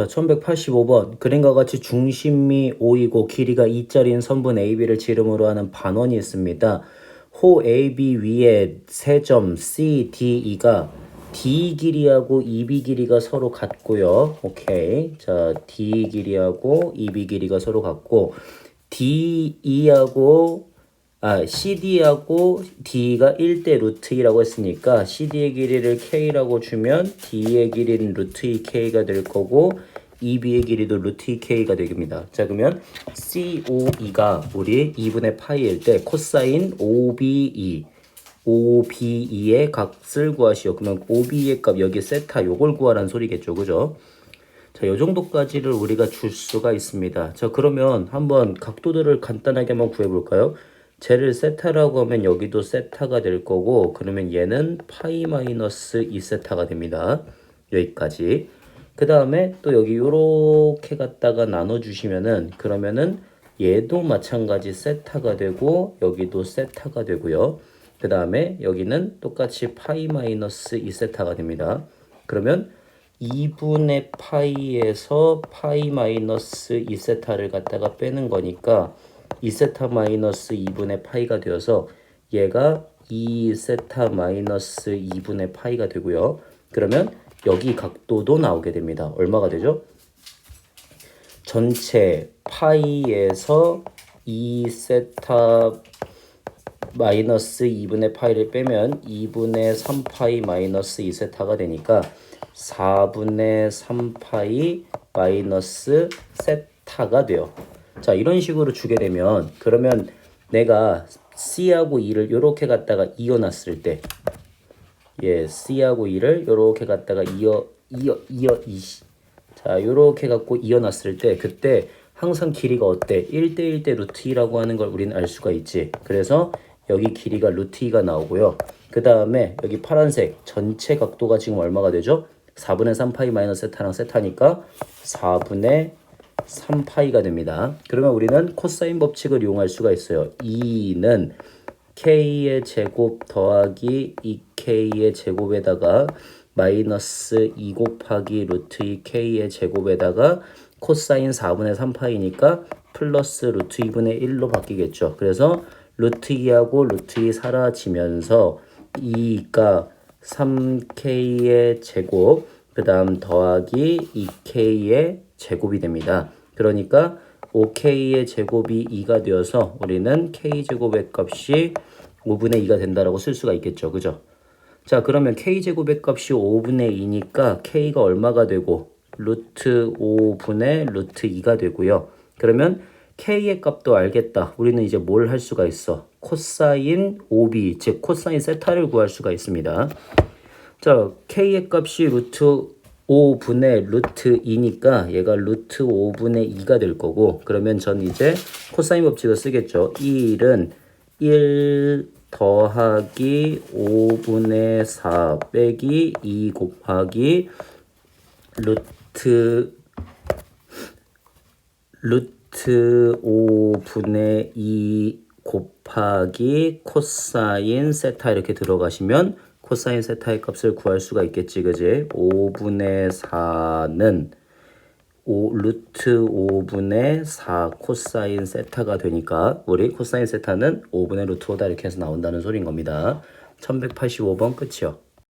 자, 1185번. 그림과 같이 중심이 5이고 길이가 2짜리인 선분 AB를 지름으로 하는 반원이 있습니다. 호 AB 위에 세 점 C, D, E가 D 길이하고 EB 길이가 서로 같고요. 오케이. 자, D 길이하고 EB 길이가 서로 같고 DE하고 아, CD하고 D가 1대 루트 2라고 했으니까 CD의 길이를 K라고 주면 D의 길이는 루트 2K가 될 거고 EB의 길이도 루트 2K가 되겠습니다. 자, 그러면 COE가 우리 2분의 파이일 때 코사인 OBE OBE의 값을 구하시오. 그러면 OBE의 값 여기 세타 요걸 구하라는 소리겠죠. 그죠? 자, 요 정도까지를 우리가 줄 수가 있습니다. 자, 그러면 한번 각도들을 간단하게 한번 구해 볼까요? 쟤를 세타라고 하면 여기도 세타가 될 거고 그러면 얘는 파이 마이너스 2세타가 됩니다. 여기까지. 그 다음에 또 여기 요렇게 갖다가 나눠 주시면은 그러면은 얘도 마찬가지 세타가 되고 여기도 세타가 되고요. 그 다음에 여기는 똑같이 파이 마이너스 2세타가 됩니다. 그러면 2분의 파이에서 파이 마이너스 2세타를 갖다가 빼는 거니까 2세타 마이너스 2분의 파이가 되어서 얘가 2세타 마이너스 2분의 파이가 되고요. 그러면 여기 각도도 나오게 됩니다. 얼마가 되죠? 전체 파이에서 2세타 마이너스 2분의 파이를 빼면 2분의 3파이 마이너스 2세타가 되니까 4분의 3파이 마이너스 세타가 돼요. 자 이런 식으로 주게 되면 그러면 내가 C하고 E를 이렇게 갖다가 이어놨을 때 예, C하고 E를 이렇게 갖다가 이어 이어 이어 이시 자 요렇게 갖고 이어놨을 때 그때 항상 길이가 어때? 1대 1 대 루트 2라고 하는 걸 우리는 알 수가 있지. 그래서 여기 길이가 루트 2가 나오고요. 그 다음에 여기 파란색 전체 각도가 지금 얼마가 되죠? 4분의 3파이 마이너스 세타랑 세타니까 4분의 3파이가 됩니다. 그러면 우리는 코사인 법칙을 이용할 수가 있어요. 2는 k의 제곱 더하기 2k의 제곱에다가 마이너스 2 곱하기 루트 2k의 제곱에다가 코사인 4분의 3파이니까 플러스 루트 2분의 1로 바뀌겠죠. 그래서 루트 2하고 루트 2 사라지면서 2가 3k의 제곱 그 다음 더하기 2k의 제곱이 됩니다. 그러니까 5k의 제곱이 2가 되어서 우리는 k제곱의 값이 5분의 2가 된다라고 쓸 수가 있겠죠. 그죠? 자 그러면 k제곱의 값이 5분의 2니까 k가 얼마가 되고 루트 5분의 루트 2가 되고요. 그러면 k의 값도 알겠다. 우리는 이제 뭘 할 수가 있어? 코사인 5b 즉 코사인 세타를 구할 수가 있습니다. 자 k의 값이 루트 5분의 루트 2니까 얘가 루트 5분의 2가 될 거고 그러면 전 이제 코사인 법칙을 쓰겠죠. 1은 1 더하기 5분의 4 빼기 2 곱하기 루트 루트 5분의 2 곱하기 코사인 세타 이렇게 들어가시면 코사인 세타의 값을 구할 수가 있겠지 그지? 5분의 4는 5 루트 5분의 4 코사인 세타가 되니까 우리 코사인 세타는 5분의 루트 5다 이렇게 해서 나온다는 소리인 겁니다. 1185번 끝이요